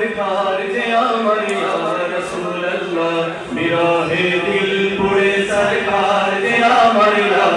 সরকার যে আমার রসুল্লাহ বিরহে দিল পুরে সরকার যে আমার ইয়া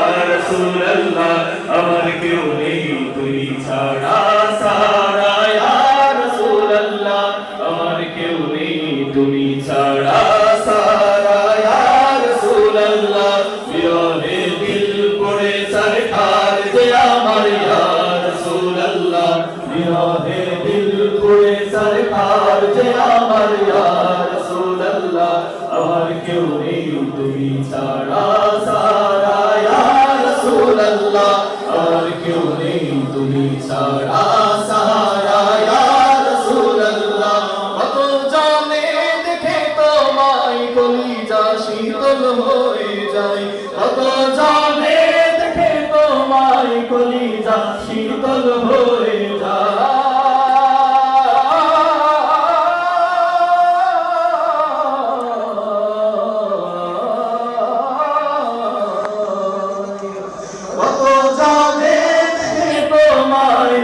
ছাড়া সারা ইয়া রাসূলুল্লাহ আমার কেউ নেই, তুমি ছাড়া সারা ইয়া রাসূলুল্লাহ কত জানে দেখে শীতল হয়ে যায়। কত জানে দেখে তোমায় কলিজা, শীতল হয়ে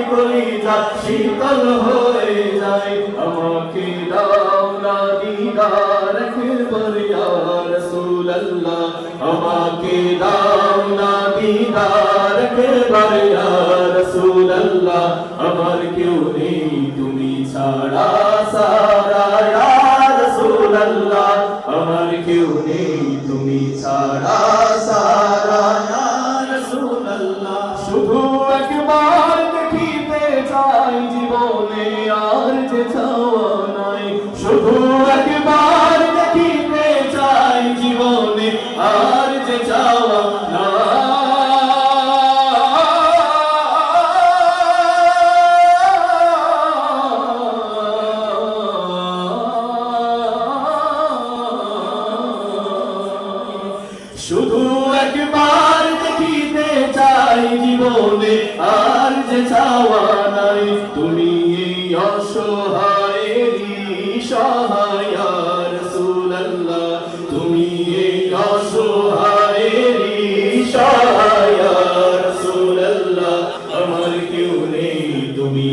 কলিজা শীতল হয়ে যায়। আমাকে দাও না দিদার, একবার ইয়া রাসূলুল্লাহ। আমাকে দাও না দিদার, একবার ইয়া রাসূলুল্লাহ। আমার কেউ নেই, তুমি ছাড়া সারা। রাসূলুল্লাহ, আমার কেউ নেই, তুমি ছাড়া সারা। রাসূলুল্লাহ, শুধু একবার চাই জীবনে আর যে চাওয়া নাই, শুধু একবার দেখিতে চাই জীবনে আর যে চাওয়া শুধু একবার দেখিতে চাই জীবনে আর যে চাওয়া নাই তুমি এই অসহায়েরই সহায় রাসূলুল্লাহ তুমি এই অসহায়েরই সহায় রাসূলুল্লাহ আমার কেউ তুমি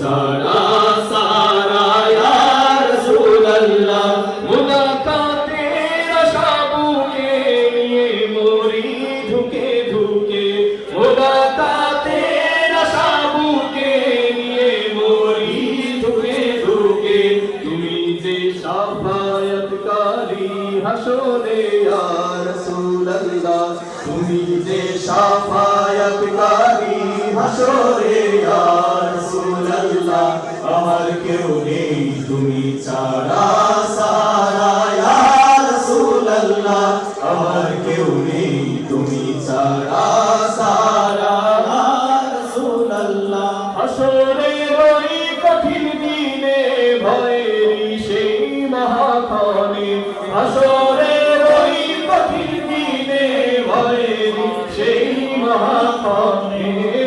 ছাড়া তুমি যে সাফায়াতকারী হাসরে ইয়া রাসূলুল্লাহ, আমার কেউ নেই, তুমি ছাড়া সারা। ইয়া রাসূলুল্লাহ আমার হাসরে কঠিন সেই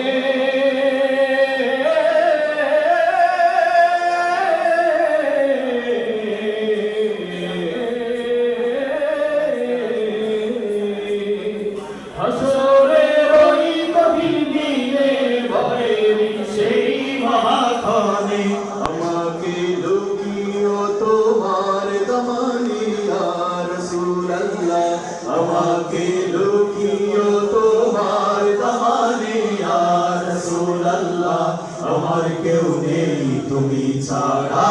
আমার কেউ নেই, তুমি ছাড়া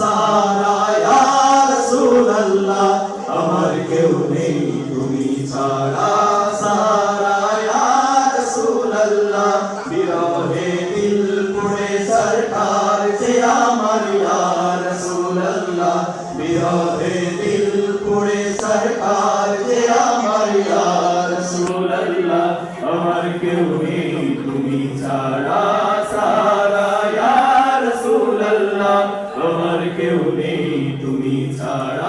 সারা রাসূলুল্লাহ। আমার কেউ নেই, তুমি ছাড়া সারা রাসূলুল্লাহ। বিরহে দিল পুড়ে সরকার যে আমার ইয়া রাসূলুল্লাহ। বিরহে দিল পুড়ে সরকার যে আমার ইয়া রাসূলুল্লাহ। আমার কেউ নেই কেউ নেই তুমি ছাড়া